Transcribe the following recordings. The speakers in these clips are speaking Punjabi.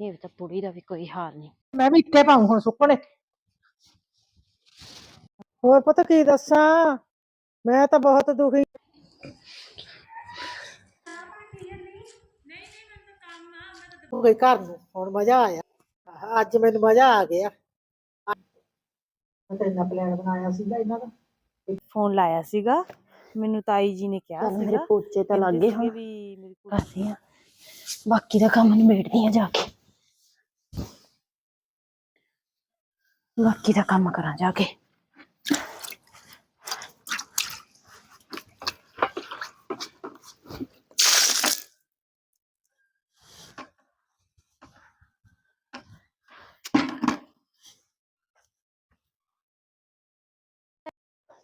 ਇਹ ਤਾਂ ਬੁੜੀ ਦਾ ਵੀ ਕੋਈ ਹਾਲ ਨਹੀਂ। ਮੈਂ ਵੀ ਇੱਥੇ ਪਾਉਂ ਹੁਣ ਸੁੱਕਣੇ। ਹੋਰ ਪਤਾ ਕੀ ਦੱਸਾਂ? ਮੈਂ ਤਾਂ ਬਹੁਤ ਦੁਖੀ। ਹੋ ਗਈ ਘਰ ਨੂੰ ਹੁਣ ਮਜ਼ਾ ਆਇਆ। ਆਹ, ਅੱਜ ਮੈਨੂੰ ਮਜ਼ਾ ਆ ਗਿਆ। ਮੈਂ ਤਾਂ ਇੰਨਾ ਪਲਾਨ ਬਣਾਇਆ ਸੀਗਾ ਇਹਨਾਂ ਦਾ। ਫੋਨ ਲਾਇਆ ਸੀਗਾ। ਮੈਨੂੰ ਤਾਈ ਜੀ ਨੇ ਕਿਹਾ ਮੇਰੇ ਸੀਗਾ। ਪੋਚੇ ਤਾਂ ਲੱਗ ਵੀ ਮੇਰੀ ਆ ਬਾਕੀ ਦਾ ਕੰਮ ਨਿਬੇੜਦੀ ਆ ਜਾ ਕੇ। ਬਾਕੀ ਦਾ ਕੰਮ ਕਰਾਂ ਜਾ ਕੇ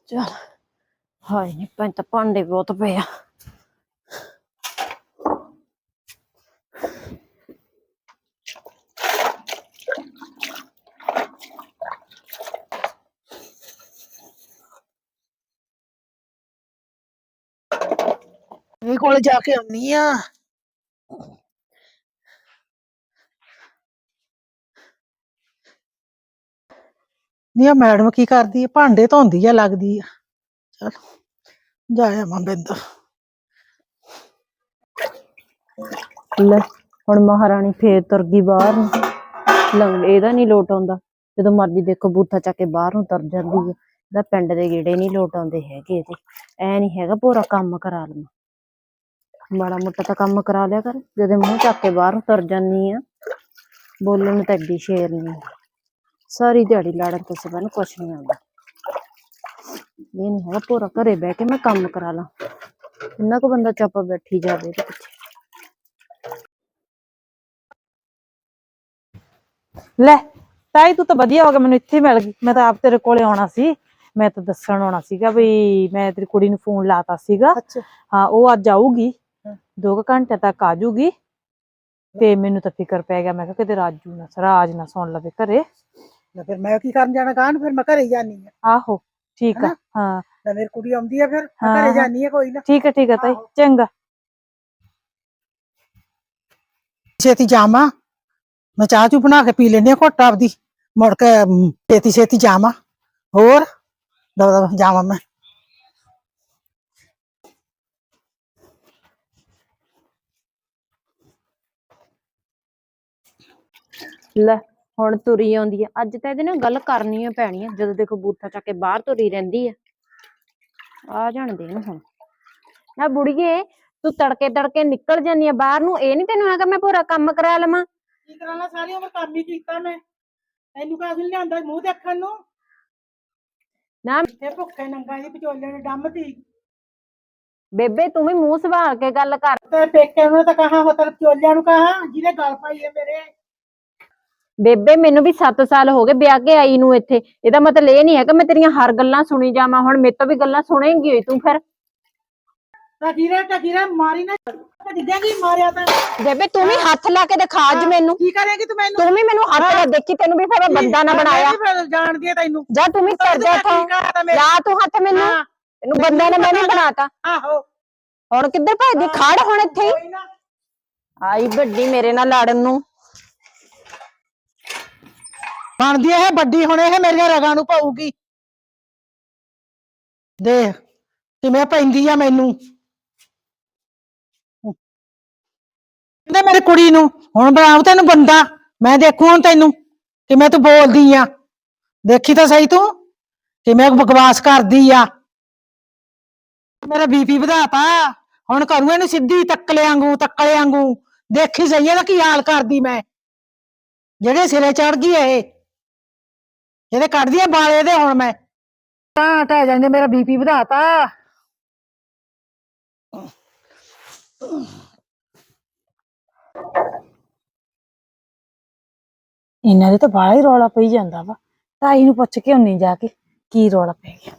ਚਲ ਹਾਏ ਨੀ ਪੈਂ ਭਾਂਡੇ ਬਹੁਤ ਪਏ ਆ ਇਹ ਕੋਲ ਜਾ ਕੇ ਆਉਣੀ ਆ। ਨੀ ਆ ਮੈਡਮ ਕੀ ਕਰਦੀ ਹੈ ਭਾਂਡੇ ਧੋਂਦੀ ਆ ਲੱਗਦੀ ਆ। ਚਲ ਜਾਇਆ ਮਾਂ ਬਿੰਦ। ਲੈ, ਹੁਣ ਮਹਾਰਾਣੀ ਫੇਰ ਤੁਰ ਗਈ ਬਾਹਰ ਨੂੰ। ਲੰਗ ਇਹਦਾ ਨਹੀਂ ਲੋਟ ਆਉਂਦਾ। ਜਦੋਂ ਮਰਜ਼ੀ ਦੇਖੋ ਬੂਥਾ ਚੱਕ ਕੇ ਬਾਹਰ ਨੂੰ ਤੁਰ ਜਾਂਦੀ ਹੈ ਇਹਦਾ ਪਿੰਡ ਦੇ ਗੇੜੇ ਨਹੀਂ ਲੋਟ ਆਉਂਦੇ ਹੈਗੇ ਇਹਦੇ। ਐ ਨਹੀਂ ਹੈਗਾ ਪੂਰਾ ਕੰਮ ਕਰਾ ਲਵਾਂ ਮਾੜਾ ਮੋਟਾ ਤਾਂ ਕੰਮ ਕਰਾ ਲਿਆ ਕਰ ਜਦੋਂ ਮੂੰਹ ਚੱਕ ਕੇ ਬਾਹਰ ਨੂੰ ਤੁਰ ਜਾਂਦੀ ਆ ਬੋਲਣ ਨੂੰ ਤਾਂ ਐਡੀ ਸ਼ੇਰ ਨਹੀਂ ਸਾਰੀ ਦਿਹਾੜੀ ਲੜਨ ਤੋਂ ਸਿਵਾ ਨੂੰ ਕੁਛ ਨਹੀਂ ਆਉਂਦਾ। ਇਹ ਨਹੀਂ ਹੈਗਾ ਪੂਰਾ ਘਰੇ ਬਹਿ ਕੇ ਮੈਂ ਕੰਮ ਕਰਾ ਲਾਂ। ਇੰਨਾ ਕੁ ਬੰਦਾ ਚੁੱਪ ਬੈਠੀ ਜਾਵੇ ਇਹਦੇ ਪਿੱਛੇ। ਲੈ ਤਾਈ ਤੂੰ ਤਾਂ ਵਧੀਆ ਹੋ ਗਿਆ ਮੈਨੂੰ ਇੱਥੇ ਮਿਲ ਗਈ। ਮੈਂ ਤਾਂ ਆਪ ਤੇਰੇ ਕੋਲੇ ਆਉਣਾ ਸੀ। ਮੈਂ ਤਾਂ ਦੱਸਣ ਆਉਣਾ ਸੀਗਾ ਵੀ ਮੈਂ ਤੇਰੀ ਕੁੜੀ ਨੂੰ ਫੋਨ ਲਾਤਾ ਸੀਗਾ। ਅੱਛਾ। ਹਾਂ ਉਹ ਅੱਜ ਆਊਗੀ। ਹਾਂ। ਦੋ ਕੁ ਘੰਟੇ ਤੱਕ ਆ ਜਾਊਗੀ ਤੇ ਮੈਨੂੰ ਤਾਂ ਫਿਕਰ ਪੈ ਗਿਆ। ਮੈਂ ਕਿਹਾ ਕਿਤੇ ਰਾਜੂ ਨਾ ਰਾਜ ਨਾ ਸੁਣ ਲਵੇ ਘਰੇ। ਲੈ ਫਿਰ ਮੈਂ ਕੀ ਕਰਨ ਜਾਣਾ ਕਾਹਨ ਫਿਰ ਮੈਂ ਘਰੇ ਹੀ ਜਾਨੀ ਆ ਆਹੋ ਠੀਕ ਆ? ਹਾਂ। ਲੈ ਮੇਰੀ ਕੁੜੀ ਆਉਂਦੀ ਆ ਫਿਰ ਮੈਂ ਘਰੇ। ਜਾਨੀ ਆ ਕੋਈ ਨਾ। ਠੀਕ ਆ ਠੀਕ ਆ ਤਾਈ। ਚੰਗਾ। ਛੇਤੀ ਜਾਵਾਂ। ਮੈਂ ਚਾਹ ਚੂ ਬਣਾ ਕੇ ਪੀ ਲੈਣੀ ਆ ਘੁੱਟ ਆਪਦੀ। ਮੁੜ ਕੇ ਛੇਤੀ ਛੇਤੀ ਜਾਵਾਂ। ਹੋਰ? ਦਵਾ ਦਵਾ ਜਾਵਾਂ ਮੈਂ। ਲੈ ਹੁਣ ਤੁਰੀ ਆਉਂਦੀ ਆ। ਅੱਜ ਤਾਂ ਇਹਦੇ ਨਾਲ ਗੱਲ ਕਰਨੀ ਓ ਪੈਣੀ ਆ ਜਦੋਂ ਦੇਖੋ ਬੂਥਾ ਚੱਕ ਕੇ ਬਾਹਰ ਤੁਰੀ ਰਹਿੰਦੀ ਆ। ਆ ਜਾਣ ਦੇ ਇਹਨੂੰ ਹੁਣ। ਨਾ ਬੁੜੀਏ ਤੂੰ ਤੜਕੇ ਤੜਕੇ ਨਿਕਲ ਜਾਨੀ ਆ ਬਾਹਰ ਨੂੰ। ਇਹ ਨਹੀਂ ਤੈਨੂੰ ਹੈਗਾ ਮੈਂ ਪੂਰਾ ਕੰਮ ਕਰਾ ਲਵਾਂ। ਕੀ ਕਰਾਂਗਾ ਸਾਰੀ ਉਮਰ ਕੰਮ ਹੀ ਕੀਤਾ ਮੈਂ। ਤੈਨੂੰ ਕਾਹ ਨਹੀਂ ਲਿਆਂਦਾ ਮੂੰਹ ਦੇਖਣ ਨੂੰ? ਨਾ ਇੱਥੇ ਭੁੱਖੇ ਨੰਗਾ ਦੀ ਵਿਚੋਲੇ ਨੇ ਡੰਮਤੀ ਬੇਬੇ ਤੂੰ ਵੀ ਮੂੰਹ ਸੰਭਾਲ ਕੇ ਗੱਲ ਕਰ। ਤੇ ਪੇਕੇ ਨੂੰ ਤਾਂ ਕਹਾ ਹੋ ਤਰ ਵਿਚੋਲਿਆਂ ਨੂੰ ਕਹਾ ਜਿਹਦੇ ਗੱਲ ਪਾਈ ਹੈ ਮੇਰੇ। ਬੇਬੇ ਮੈਨੂੰ ਵੀ 7 ਸਾਲ ਹੋ ਗਏ ਵਿਆਹ ਕੇ ਆਈ ਨੂੰ ਇੱਥੇ। ਇਹਦਾ ਮਤਲਬ ਇਹ ਨਹੀਂ ਹੈਗਾ ਮੈਂ ਤੇਰੀਆਂ ਹਰ ਗੱਲਾਂ ਸੁਣੀ ਜਾਵਾਂ। ਹੁਣ ਮੇਰੇ ਤੋਂ ਵੀ ਗੱਲਾਂ ਸੁਣੇਂਗੀ ਹੋਈ ਤੂੰ ਫਿਰ। ਟਕੀਰਾ ਟਕੀਰਾ ਮਾਰੀ ਨਾ। ਡਿੱਗੇਗੀ ਮਾਰਿਆ ਤਾਂ। ਬੇਬੇ ਤੂੰ ਵੀ ਹੱਥ ਲਾ ਕੇ ਦਿਖਾ ਅੱਜ ਮੈਨੂੰ। ਕੀ ਕਰੇਗੀ ਤੂੰ ਮੈਨੂੰ? ਤੂੰ ਵੀ ਮੈਨੂੰ ਹੱਥ ਲਾ ਦੇਖੀ ਤੈਨੂੰ ਵੀ ਫਿਰ ਮੈਂ ਬੰਦਾ ਨਾ ਬਣਾਇਆ। ਜਾਣਦੀ ਹੈ ਤੈਨੂੰ। ਜਾ ਤੂੰ ਵੀ ਕਰ ਜਾ ਇੱਥੋਂ। ਠੀਕ ਆ ਤਾਂ ਮੇਰੇ ਲਾ ਤੂੰ ਹੱਥ ਮੈਨੂੰ। ਹਾਂ, ਤੈਨੂੰ ਬੰਦਾ ਨੇ ਮੈਂ ਵੀ ਬਣਾਤਾ। ਆਹੋ। ਹੁਣ ਕਿੱਧਰ ਭੱਜਦੀ? ਖੜ ਹੁਣ ਇੱਥੇ ਹੀ। ਆਈ ਵੱਡੀ ਮੇਰੇ ਨਾਲ ਲੜਨ ਨੂੰ। ਬਣਦੀ ਇਹ ਵੱਡੀ, ਹੁਣ ਇਹ ਮੇਰੀਆਂ ਰਗਾਂ ਨੂੰ ਪਾਊਗੀ। ਦੇਖ, ਕਿਵੇਂ ਪੈਂਦੀ ਆ ਮੈਨੂੰ। ਕਹਿੰਦੇ ਮੇਰੀ ਕੁੜੀ ਨੂੰ, ਹੁਣ ਬਣਾਉ ਤੈਨੂੰ ਬੰਦਾ, ਮੈਂ ਦੇਖੂ ਹੁਣ ਤੈਨੂੰ, ਕਿਵੇਂ ਤੂੰ ਬੋਲਦੀ ਆ। ਦੇਖੀ ਤਾਂ ਸਹੀ ਤੂੰ, ਕਿਵੇਂ ਬਕਵਾਸ ਕਰਦੀ ਆ। ਮੇਰਾ ਬੀਪੀ ਵਧਾਤਾ, ਹੁਣ ਕਰੂ ਇਹਨੂੰ ਸਿੱਧੀ ਤੱਕਲੇ ਵਾਂਗੂ ਤੱਕਲੇ ਵਾਂਗੂ। ਦੇਖੀ ਸਹੀ ਇਹਦਾ ਕੀ ਹਾਲ ਕਰਦੀ ਮੈਂ। ਜਿਹੜੇ ਸਿਰੇ ਚੜ ਗਈ ਇਹ। ਇਹਦੇ ਕੱਢਦੀ ਆ ਬਾਲੇ ਦੇ ਹੁਣ ਮੈਂ। ਤਾਂ ਟਹਿ ਜਾਂਦੇ ਮੇਰਾ ਬੀਪੀ ਵਧਾਤਾ। ਇਹਨਾਂ ਦੇ ਤਾਂ ਬਾਹਲਾ ਹੀ ਰੌਲਾ ਪਈ ਜਾਂਦਾ ਵਾ। ਤਾਈ ਨੂੰ ਪੁੱਛ ਕੇ ਹੁੰਨੀ ਜਾ ਕੇ ਕੀ ਰੌਲਾ ਪੈ ਗਿਆ।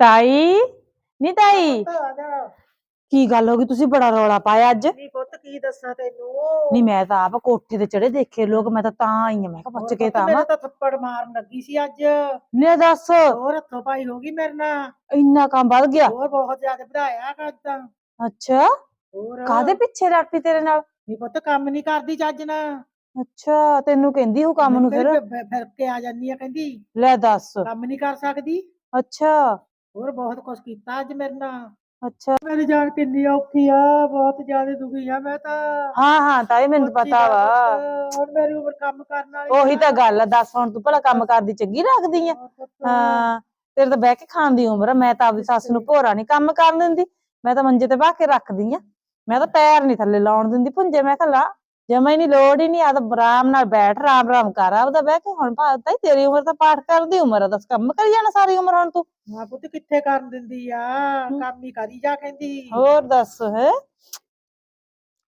ਤਾਈ ਨੀ ਤਾਈ? ਕੀ ਗੱਲ ਹੋ ਗਈ? ਤੁਸੀਂ ਬੜਾ ਰੌਲਾ ਪਾਇਆ ਅੱਜ। ਨਹੀਂ ਪੁੱਤ ਕੀ ਦੱਸਾਂ ਤੈਨੂੰ? ਨਹੀਂ ਮੈਂ ਤਾਂ ਆਪ ਕੋਠੇ ਤੇ ਚੜੇ ਦੇਖੇ ਲੋਕ ਮੈਂ ਤਾਂ ਤਾਂ ਆਈ ਆ ਮੈਂ ਕਿਹਾ ਪੁੱਛ ਕੇ ਤਾਂ ਆਵਾਂ ਤਾਂ ਥੱਪੜ ਮਾਰਨ ਲੱਗੀ ਸੀ ਅੱਜ। ਲੈ ਦੱਸ। ਹੋਰ ਹੱਥੋਂ ਪਾਈ ਹੋ ਗਈ ਮੇਰੇ ਨਾਲ। ਇੰਨਾ ਕੰਮ ਵੱਧ ਗਿਆ। ਹੋਰ ਬਹੁਤ ਜ਼ਿਆਦਾ ਵਧਾਇਆ ਕਰਦਾ ਅੱਛਾ। ਹੋਰ। ਕਾਦੇ ਪਿੱਛੇ ਰੱਖੀ ਤੇਰੇ ਨਾਲ? ਨਹੀਂ ਪੁੱਤ ਕੰਮ ਨਹੀਂ ਕਰਦੀ ਚੱਜ ਨਾ ਅੱਛਾ ਤੈਨੂੰ ਕਹਿੰਦੀ ਉਹ ਕੰਮ ਨੂੰ ਫਿਰ ਫਿਰ ਕੇ ਆ ਜਾਂਦੀ ਆ ਕਹਿੰਦੀ। ਲੈ ਦੱਸ। ਕੰਮ ਨਹੀਂ ਕਰ ਸਕਦੀ। ਅੱਛਾ। ਹੋਰ ਬਹੁਤ ਕੁਛ ਕੀਤਾ ਅੱਜ ਮੇਰੇ ਨਾਲ। ਅੱਛਾ। ਮੇਰੀ ਜਾਨ ਕਿੰਨੀ ਔਖੀ ਆ ਬਹੁਤ ਜ਼ਿਆਦਾ ਦੁਖੀ ਆ ਮੈਂ ਤਾਂ ਹਾਂ ਹਾਂ ਤਾਈ ਮੈਨੂੰ ਪਤਾ ਵਾ। ਹੁਣ ਮੇਰੀ ਉਮਰ ਕੰਮ ਕਰਨ ਵਾਲੀ ਉਹੀ। ਤਾਂ ਗੱਲ ਆ ਦੱਸ ਹੁਣ ਤੂੰ ਭਲਾ ਕੰਮ ਕਰਦੀ ਚੰਗੀ ਲੱਗਦੀ ਆ। ਹਾਂ ਤੇਰੇ ਤਾਂ ਬਹਿ ਕੇ ਖਾਣ ਦੀ ਉਮਰ ਆ ਮੈਂ ਤਾਂ ਆਪਦੀ ਸੱਸ ਨੂੰ ਭੋਰਾ ਨਹੀਂ ਕੰਮ ਕਰਨ ਦਿੰਦੀ। ਮੈਂ ਤਾਂ ਮੰਜੇ ਤੇ ਬਹਿ ਕੇ ਰੱਖਦੀ ਆ। ਮੈਂ ਤਾਂ ਪੈਰ ਨਹੀਂ ਥੱਲੇ ਲਾਉਣ ਦਿੰਦੀ ਪੁੰਜੇ ਮੈਂ ਕਿਹਾ ਲਾ ਜਮਾ ਹੀ ਨਹੀਂ ਲੋੜ ਹੀ ਨਹੀਂ ਆ ਤਾਂ ਆਰਾਮ ਨਾਲ ਬੈਠ ਆਰਾਮ ਆਰਾਮ ਕਰ ਆਪਦਾ ਬਹਿ ਕੇ ਹੁਣ ਭਾਤਾ ਹੀ ਤੇਰੀ ਉਮਰ ਤਾਂ ਪਾਠ ਕਰਨ ਦੀ ਉਮਰ ਆ ਦੱਸ ਕੰਮ ਕਰੀ ਜਾਣਾ ਸਾਰੀ ਉਮਰ ਹੁਣ ਤੂੰ? ਮਾਂ ਪੁੱਤ ਕਿੱਥੇ ਕਰਨ ਦਿੰਦੀ ਆ? ਕੰਮ ਹੀ ਕਰੀ ਜਾ ਕਹਿੰਦੀ। ਹੋਰ ਦੱਸ ਹੈ?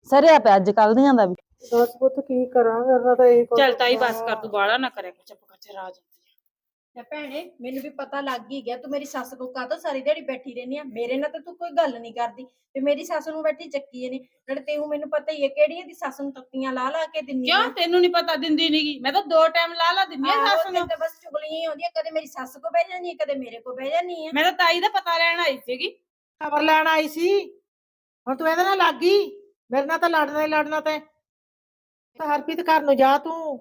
ਸਰਿਆ ਪਿਆ ਅੱਜ ਕੱਲ ਦੀਆਂ ਦਾ ਵੀ। ਦੱਸ ਪੁੱਤ ਕੀ ਕਰਾਂ ਮੇਰਾ ਤਾਂ ਇਹ ਚੱਲ ਤਾਈ ਬਸ ਕਰ ਤੂੰ ਬਾਲਾ ਨਾ ਕਰਿਆ ਚੁੱਪ ਕਰ ਰਾਜ। ਤੇ ਭੈਣੇ ਮੈਨੂੰ ਵੀ ਪਤਾ ਲੱਗ ਹੀ ਗਿਆ ਤੂੰ ਮੇਰੀ ਸੱਸ ਕੋ ਕਾਹਤੋਂ ਸਾਰੀ ਦਿਹਾੜੀ ਬੈਠੀ ਰਹਿੰਦੀ ਆ? ਮੇਰੇ ਨਾਲ ਤਾਂ ਤੂੰ ਕੋਈ ਗੱਲ ਨਹੀਂ ਕਰਦੀ ਤੇ ਮੇਰੀ ਸੱਸ ਨੂੰ ਬੈਠੀ ਚੱਕੀ ਨੇ ਨਾਲੇ ਤੈਨੂੰ ਮੈਨੂੰ ਪਤਾ ਹੀ ਹੈ ਕਿਹੜੀ ਇਹਦੀ ਸੱਸ ਨੂੰ ਤੱਤੀਆਂ ਲਾ ਲਾ ਕੇ ਦਿੰਦੀ ਕਿਉਂ ਤੈਨੂੰ ਨਹੀਂ ਪਤਾ ਦਿੰਦੀ ਨੀਗੀ? ਮੈਂ ਤਾਂ ਦੋ ਟਾਈਮ ਲਾ ਲਾ ਦਿੰਦੀ ਆ ਸੱਸ ਨੂੰ। ਤਾਂ ਬਸ ਚੁਗਲੀਆਂ ਹੀ ਆਉਂਦੀਆਂ ਕਦੇ ਮੇਰੀ ਸੱਸ ਕੋ ਬਹਿ ਜਾਂਦੀ ਹੈ ਕਦੇ ਮੇਰੇ ਕੋ ਬਹਿ ਜਾਂਦੀ ਹੈ ਮੈਂ ਤਾਂ ਤਾਈ ਦਾ ਪਤਾ ਲੈਣ ਆਈ ਸੀਗੀ। ਖਬਰ ਲੈਣ ਆਈ ਸੀ? ਹੁਣ ਤੂੰ ਇਹਦੇ ਨਾਲ ਲੱਗ ਗਈ? ਮੇਰੇ ਨਾਲ ਤਾਂ ਲੜਨਾ ਹੀ ਲੜਨਾ ਤੇ ਤਾਂ। ਹਰਪ੍ਰੀਤ ਘਰ ਨੂੰ ਜਾ ਤੂੰ।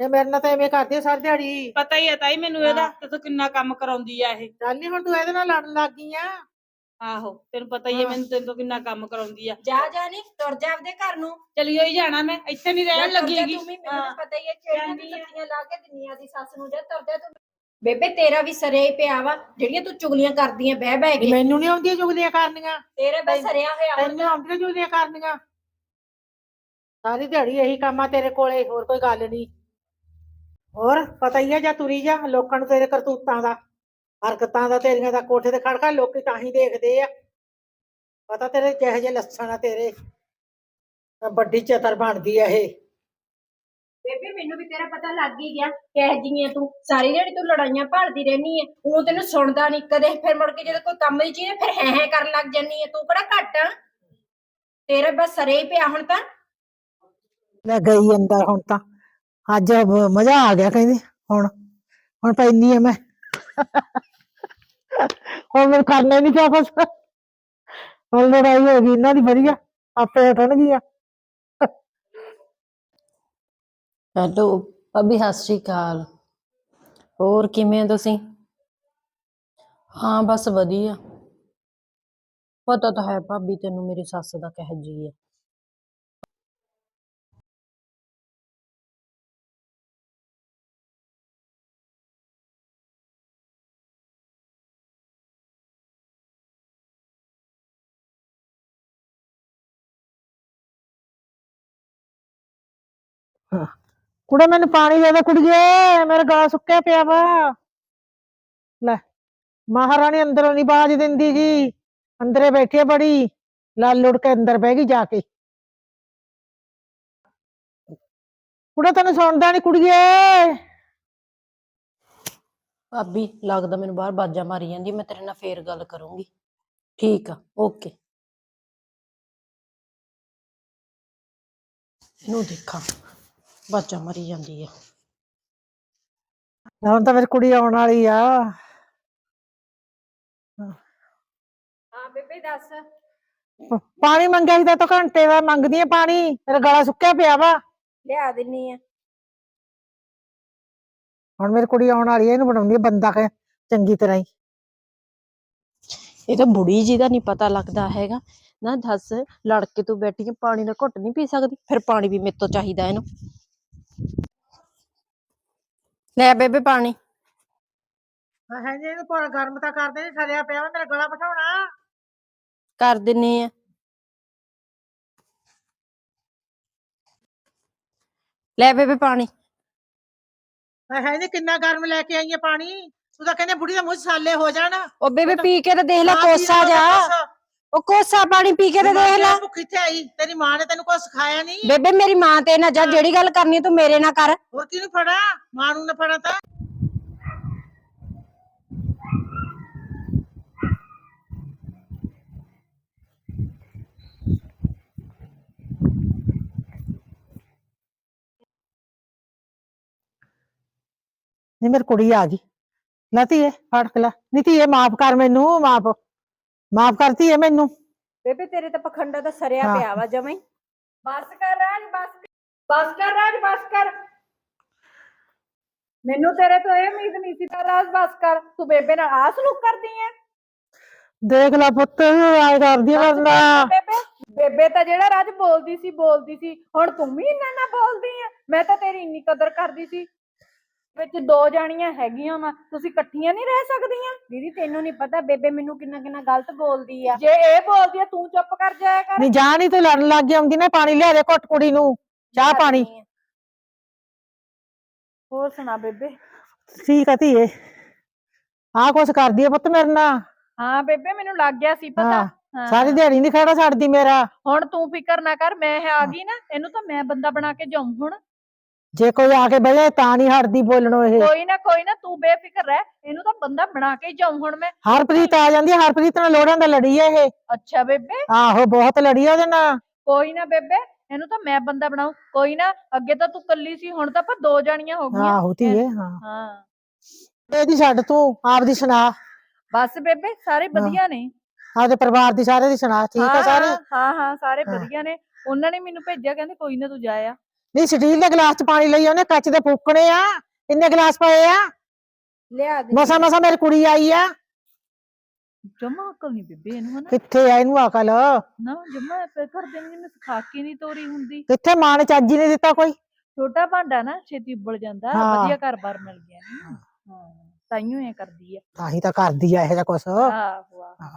ਇਹ ਮੇਰੇ ਨਾਲ ਤਾਂ ਐਵੇਂ ਕਰਦੀ ਆ ਸਾਰੀ ਦਿਹਾੜੀ। ਪਤਾ ਹੀ ਆ ਤਾਈ ਮੈਨੂੰ ਇਹਦਾ ਹਾਂ। ਤੇ ਤੂੰ ਕਿੰਨਾ ਕੰਮ ਕਰਾਉਂਦੀ ਆ ਇਹ। ਚੱਲ ਨੀ ਹੁਣ ਤੂੰ ਇਹਦੇ ਨਾਲ ਲੜਨ ਲੱਗ ਗਈ ਆ। ਆਹੋ ਤੈਨੂੰ ਪਤਾ ਹੀ ਆ ਹਾਂ। ਮੈਨੂੰ ਤੈਨੂੰ ਤੋਂ ਕਿੰਨਾ ਕੰਮ ਕਰਾਉਂਦੀ ਆ। ਜਾ ਜਾ ਨੀ ਤੁਰ ਜਾ ਆਪਦੇ ਘਰ ਨੂੰ। ਚਲੀ ਹੋਈ ਜਾਣਾ ਮੈਂ ਇੱਥੇ ਨਹੀਂ ਰਹਿਣ ਜਾ ਤੁਰ ਜਾ ਲੱਗੀਗੀ ਤੂੰ ਵੀ, ਮੈਨੂੰ ਹਾਂ। ਤਾਂ ਪਤਾ ਹੀ ਹੈ ਕਿਹੜੀਆਂ ਜਾਂਦੀ ਆ। ਲਾ ਕੇ ਦਿੰਦੀਆਂ ਦੀ ਸੱਸ ਨੂੰ। ਜਾ ਤੁਰ ਜਾ ਤੂੰ। ਬੇਬੇ ਤੇਰਾ ਵੀ ਸਰਿਆ ਹੀ ਪਿਆ ਵਾ ਜਿਹੜੀਆਂ ਤੂੰ ਚੁਗਲੀਆਂ ਕਰਦੀਆਂ ਬਹਿ ਬਹਿ ਕੇ। ਮੈਨੂੰ ਨਹੀਂ ਆਉਂਦੀਆਂ ਚੁਗਲੀਆਂ ਕਰਨੀਆਂ। ਤੇਰੇ ਬਸ ਸਰਿਆ ਹੋਇਆ ਹੁਣ ਤੈਨੂੰ ਆਉਂਦੀਆਂ ਚੁਗਲੀਆਂ ਕਰਨੀਆਂ। ਸਾਰੀ ਦਿਹਾੜੀ ਇਹੀ ਕੰਮ ਆ ਤੇਰੇ ਕੋਲੇ ਹੋਰ ਕੋਈ ਗੱਲ ਨਹੀਂ ਹੋਰ ਪਤਾ ਹੀ ਆ ਜਾਂ ਤੁਰੀ ਜਾ ਲੋਕਾਂ ਨੂੰ ਤੇਰੇ ਕਰਤੂਤਾਂ ਦਾ ਹਰਕਤਾਂ ਦਾ ਤੇਰੀਆਂ ਦਾ ਕੋਠੇ ਤੇ ਖੜ ਖੜ ਲੋਕੀ ਤਾਂ ਹੀ ਦੇਖਦੇ ਆ। ਪਤਾ ਤੇਰੇ ਜਿਹੇ ਜਿਹੇ ਲੱਛਣ ਆ ਤੇਰੇ ਤਾਂ ਵੱਡੀ ਚਤਰ ਬਣਦੀ ਆ ਇਹ। ਬੇਬੇ ਮੈਨੂੰ ਵੀ ਤੇਰਾ ਪਤਾ ਲੱਗ ਹੀ ਗਿਆ ਕਹਿ ਜੀਆਂ ਤੂੰ ਸਾਰੀ ਦਿਹਾੜੀ ਤੂੰ ਲੜਾਈਆਂ ਭਾਲਦੀ ਰਹਿਨੀ ਹੈ ਉਹ ਤੈਨੂੰ ਸੁਣਦਾ ਨਹੀਂ ਕਦੇ ਫਿਰ ਮੁੜ ਕੇ ਜਦੋਂ ਕੋਈ ਕੰਮ ਦੀ ਚੀਜ਼ ਫਿਰ ਹੈ ਹੈ ਕਰਨ ਲੱਗ ਜੰਨੀ ਹੈ ਤੂੰ ਕਿਹੜਾ ਘੱਟ ਆ? ਤੇਰੇ ਬਸ ਸਰੇ ਹੀ ਪਿਆ ਹੁਣ ਤਾਂ। ਲੈ ਗਈ ਅੰਦਰ ਹੁਣ ਤਾਂ। ਅੱਜ ਮਜ਼ਾ ਆ ਗਿਆ ਕਹਿੰਦੀ, ਹੁਣ ਹੁਣ ਪੈਣੀ ਆ ਮੈਂ। ਹੁਣ ਮੈਨੂੰ ਕਰਨਾ ਨਹੀਂ ਪਿਆ ਕੁਛ। ਹੁਣ ਲੜਾਈ ਹੋ ਗਈ, ਇਹਨਾਂ ਦੀ ਵਧੀਆ, ਆਪੇ ਹਟਣਗੀਆਂ ਹੈਲੋ, ਭਾਬੀ, ਸਤਿ ਸ਼੍ਰੀ ਅਕਾਲ। ਹੋਰ ਕਿਵੇਂ ਹੋ ਤੁਸੀਂ? ਹਾਂ, ਬਸ ਵਧੀਆ। ਪਤਾ ਤਾਂ ਹੈ ਭਾਬੀ, ਤੈਨੂੰ ਮੇਰੀ ਸੱਸ ਦਾ ਕਹਿ ਜੀ ਆ। ਹੈ ਕੁੜੇ ਮੈਨੂੰ ਪਾਣੀ ਦੇ ਦੇ ਕੁੜੀਏ, ਮੇਰਾ ਗਲਾ ਸੁੱਕਿਆ ਪਿਆ ਵਾ। ਲੈ, ਮਹਾਰਾਣੀ ਅੰਦਰੋਂ ਨਹੀਂ ਬਾਜ ਦਿੰਦੀ ਜੀ ਅੰਦਰੇ ਬੈਠੀ ਆ ਬੜੀ ਲਾਲ ਲੁੜ ਕੇ ਅੰਦਰ ਬਹਿ ਗਈ ਜਾ ਕੇ। ਕੁੜੇ ਤੈਨੂੰ ਸੁਣਦਾ ਨਹੀਂ ਕੁੜੀਏ। ਭਾਬੀ, ਲੱਗਦਾ ਮੈਨੂੰ ਬਾਹਰ ਬਾਜਾਂ ਮਾਰੀ ਜਾਂਦੀ, ਮੈਂ ਤੇਰੇ ਨਾਲ ਫੇਰ ਗੱਲ ਕਰੂੰਗੀ। ਠੀਕ ਆ, ਓਕੇ। ਇਹਨੂੰ ਦੇਖਾਂ। ਬਾਜਾਂ ਮਾਰੀ ਜਾਂਦੀ ਆ। ਹੁਣ ਤਾਂ ਮੇਰੀ ਕੁੜੀ ਆਉਣ ਵਾਲੀ ਆ। ਹਾਂ ਬੇਬੇ ਦੱਸ। ਪ- ਪਾਣੀ ਮੰਗਿਆ ਸੀ ਤਾਂ ਤੂੰ ਘੰਟੇ ਦਾ ਮੰਗਦੀ ਆ ਪਾਣੀ ਮੇਰਾ ਗਲਾ ਸੁੱਕਿਆ ਪਿਆ ਵਾ। ਲਿਆ ਦਿੰਨੀ ਆ। ਹੁਣ ਮੇਰੀ ਕੁੜੀ ਆਉਣ ਵਾਲੀ ਆ ਇਹਨੂੰ ਬਣਾਉਂਦੀ ਆ ਬੰਦਾ ਕਿ ਚੰਗੀ ਤਰ੍ਹਾਂ ਹੀ। ਇਹ ਤਾਂ ਬੁੜੀ ਜੀ ਦਾ ਨਹੀਂ ਪਤਾ ਲੱਗਦਾ ਹੈਗਾ। ਨਾ ਦੱਸ ਲੜ ਕੇ ਤੂੰ ਬੈਠੀ ਆਂ, ਪਾਣੀ ਦਾ ਘੁੱਟ ਨਹੀਂ ਪੀ ਸਕਦੀ ਫਿਰ ਪਾਣੀ ਵੀ ਮੇਰੇ ਤੋਂ ਚਾਹੀਦਾ ਇਹਨੂੰ। ਲੈ ਬੇਬੇ ਪਾਣੀ। ਹੈ ਜੀ ਇਹਨੂੰ ਪਰ ਗਰਮ ਤਾਂ ਕਰਦੇ ਨਹੀਂ ਠਰਿਆ ਪਿਆ ਵਾ ਮੇਰਾ ਗਲਾ ਬਿਠਾਉਣਾ। ਕਰ ਦਿੰਨੀ ਆ। ਲੈ ਬੇਬੇ ਪਾਣੀ। ਹੈ ਜੀ ਕਿੰਨਾ ਗਰਮ ਲੈ ਕੇ ਆਈ ਆ ਪਾਣੀ। ਤੂੰ ਤਾਂ ਕਹਿੰਦੇ ਬੁੜੀ ਦਾ ਮੂੰਹ 'ਚ ਛਾਲੇ ਹੋ ਜਾਣ। ਉਹ ਬੇਬੇ ਪੀ ਕੇ ਤੇ ਦੇਖ ਲੈ ਨਾ ਪੀ ਕੋਸਾ ਲੈ ਜਾ। ਕੁਛ। ਉਹ ਕੋਸਾ ਪਾਣੀ ਪੀ ਕੇ ਤੇ ਦੇਖ ਲੈ ਭੁੱਖੀ ਤੇ ਆਈ ਤੇਰੀ ਮਾਂ ਨੇ ਤੈਨੂੰ ਕੁਝ ਸਿਖਾਇਆ ਨਹੀਂ ਬੇਬੇ ਮੇਰੀ ਮਾਂ ਤੇ ਨਾ ਜਾ ਜਿਹੜੀ ਗੱਲ ਕਰਨੀ ਤੂੰ ਮੇਰੇ ਨਾਲ ਕਰ ਹੋਰ ਕਿਹਨੂੰ ਫੜਾ ਮਾਂ ਨੂੰ ਨਾ ਫੜਾ ਤਾਂ ਨਹੀਂ ਮੇਰੀ ਕੁੜੀ ਆ ਗਈ ਨਤੀ ਇਹ ਫੜ ਕੇ ਲੈ ਨੀਤੀ ਇਹ ਮਾਫ ਕਰ ਮੈਨੂੰ ਮਾਫ ਮਾਫ ਕਰਤੀ ਹੈ ਮੈਨੂੰ। ਬੇਬੇ ਤੇਰੇ ਤਾਂ ਪਖੰਡਾ ਤਾਂ ਸਰਿਆ ਹਾਂ। ਪਿਆ ਵਾ ਜਮਈ ਬਸ ਕਰ ਰਾਜ ਬਸ ਬਸ ਕਰ ਰਾਜ ਬਸ ਕਰ। ਮੈਨੂੰ ਤੇਰੇ ਤੋਂ ਇਹ ਉਮੀਦ ਨਹੀਂ ਸੀ ਤਾਂ ਰਾਜ ਬਸ ਕਰ। ਤੂੰ ਬੇਬੇ ਨਾਲ ਆ ਸਲੂਕ ਕਰਦੀ ਐ? ਦੇਖ ਲੈ ਪੁੱਤ ਆਏ ਕਰਦੀ ਆ ਨਾ ਬੇਬੇ ਬੇਬੇ ਤਾਂ ਜਿਹੜਾ ਰਾਜ ਬੋਲਦੀ ਸੀ ਬੋਲਦੀ ਸੀ। ਹੁਣ ਤੂੰ ਵੀ ਇੰਨਾ ਨਾ ਬੋਲਦੀ ਐ। ਮੈਂ ਤਾਂ ਤੇਰੀ ਇੰਨੀ ਕਦਰ ਕਰਦੀ ਸੀ। ਵਿੱਚ ਦੋ ਜਾਣੀਆਂ ਹੈਗੀਆਂ ਵਾ ਤੁਸੀਂ ਇਕੱਠੀਆਂ ਨਹੀਂ ਰਹਿ ਸਕਦੀਆਂ? ਦੀਦੀ ਤੈਨੂੰ ਨਹੀਂ ਪਤਾ ਬੇਬੇ ਮੈਨੂੰ ਕਿੰਨਾ ਕਿੰਨਾ ਗਲਤ ਬੋਲਦੀ ਆ। ਜੇ ਇਹ ਬੋਲਦੀ ਆ ਤੂੰ ਚੁੱਪ ਕਰ ਜਾਇਆ ਕਰ। ਨੀ ਜਾ ਨੀ ਤੂੰ ਲੜਨ ਲੱਗ ਗਈ ਆਉਂਦੀ ਨਾ ਪਾਣੀ ਲਿਆ ਦੇ ਘੁੱਟ ਕੁੜੀ ਨੂੰ। ਚਾਹ ਪਾਣੀ। ਹੋਰ ਸੁਣਾ ਬੇਬੇ? ਠੀਕ ਆ ਧੀਏ। ਆਹ ਕੁਛ ਕਰਦੀ ਆ ਪੁੱਤ ਮੇਰੇ ਨਾਲ। ਹਾਂ ਬੇਬੇ ਮੈਨੂੰ ਲੱਗ ਗਿਆ ਸੀ ਪਤਾ। ਹਾਂ। ਸਾਰੀ ਦਿਹਾੜੀ ਨਹੀਂ ਖੜਾ ਛੱਡਦੀ ਮੇਰਾ। ਹੁਣ ਤੂੰ ਫਿਕਰ ਨਾ ਕਰ ਮੈਂ ਆ ਗਈ ਨਾ ਇਹਨੂੰ ਤਾਂ ਮੈਂ ਬੰਦਾ ਬਣਾ ਕੇ ਜਾਉਂ ਹੁਣ। ਜੇ ਕੋਈ ਆ ਕੇ ਬਹਿ ਜਾਏ ਤਾਂ ਨਹੀਂ ਹਟਦੀ ਬੋਲਣੋਂ ਇਹ। ਕੋਈ ਨਾ ਕੋਈ ਨਾ ਤੂੰ ਬੇਫਿਕਰ ਰਹਿ। ਇਹਨੂੰ ਤਾਂ ਬੰਦਾ ਬਣਾ ਕੇ ਜਾਉਂ ਹੁਣ ਮੈਂ। ਹਰਪ੍ਰੀਤ ਆ ਜਾਂਦੀ ਹਰਪ੍ਰੀਤ ਨਾਲ ਲੋੜਾਂ ਦਾ ਲੜੀ ਆ ਇਹ। ਅੱਛਾ ਬੇਬੇ। ਆਹੋ ਬਹੁਤ ਲੜੀ ਆ ਉਹਦੇ ਨਾਲ। ਕੋਈ ਨਾ ਬੇਬੇ ਇਹਨੂੰ ਤਾਂ ਮੈਂ ਬੰਦਾ ਬਣਾਉ ਕੋਈ ਨਾ ਅੱਗੇ ਤਾਂ ਤੂੰ ਕੱਲੀ ਸੀ ਹੁਣ ਤਾਂ ਆਪਾਂ ਦੋ ਜਾਣੀਆਂ ਹੋ ਗਈਆਂ। ਆਹੋ ਧੀਏ ਹਾਂ। ਹਾਂ। ਇਹਦੀ ਛੱਡ ਤੂੰ ਆਪਦੀ ਸੁਣਾ। ਬਸ ਬੇਬੇ ਸਾਰੇ ਵਧੀਆ ਨੇ। ਆਪਦੇ ਪਰਿਵਾਰ ਦੀ ਸਾਰੇ ਦੀ ਸੁਣਾ ਠੀਕ ਆ ਹਾਂ, ਸਾਰੇ? ਹਾਂ ਹਾਂ ਸਾਰੇ ਹਾਂ। ਵਧੀਆ ਨੇ। ਉਹਨਾਂ ਨੇ ਮੈਨੂੰ ਭੇਜਿਆ ਕਹਿੰਦੇ ਕੋਈ ਨਾ ਤੂੰ ਜਾ ਆ ਨਹੀਂ ਸਟੀਲ ਦੇ ਗਲਾਸ ਚ ਪਾਣੀ ਲਈ ਉਹਨੇ ਕੱਚ ਦੇ ਫੂਕਣੇ ਆ। ਕਿੰਨੇ ਗਲਾਸ ਪਏ ਆ? ਲਿਆ ਦੇ। ਮਸਾ ਮਸਾ ਮੇਰੀ ਕੁੜੀ ਆਈ ਆ। ਜਮਾ ਅਕਲ ਨਹੀਂ ਬੇਬੇ ਇਹਨੂੰ ਹਨਾ। ਕਿੱਥੇ ਆ ਇਹਨੂੰ ਅਕਲ? ਨਾ ਜਮਾ ਘਰ ਦੇ ਨੇ ਸਿਖਾ ਕੇ ਨਹੀਂ ਤੋਰੀ ਹੁੰਦੀ। ਕਿੱਥੇ ਮਾਂ ਨੇ ਚਾਜੀ ਨੇ ਦਿੱਤਾ ਕੋਈ? ਛੋਟਾ ਭਾਂਡਾ ਨਾ ਛੇਤੀ ਉੱਬਲ ਜਾਂਦਾ ਹਾਂ। ਵਧੀਆ ਘਰ-ਬਾਰ ਮਿਲ ਗਿਆ। ਨਾ ਹਾਂ ਤਾਈਓ ਐ ਕਰਦੀ ਆ। ਤਾਂ ਹੀ ਤਾਂ ਕਰਦੀ ਆ ਇਹੋ ਜਿਹਾ ਕੁਛ। ਆਹੋ ਆਹੋ।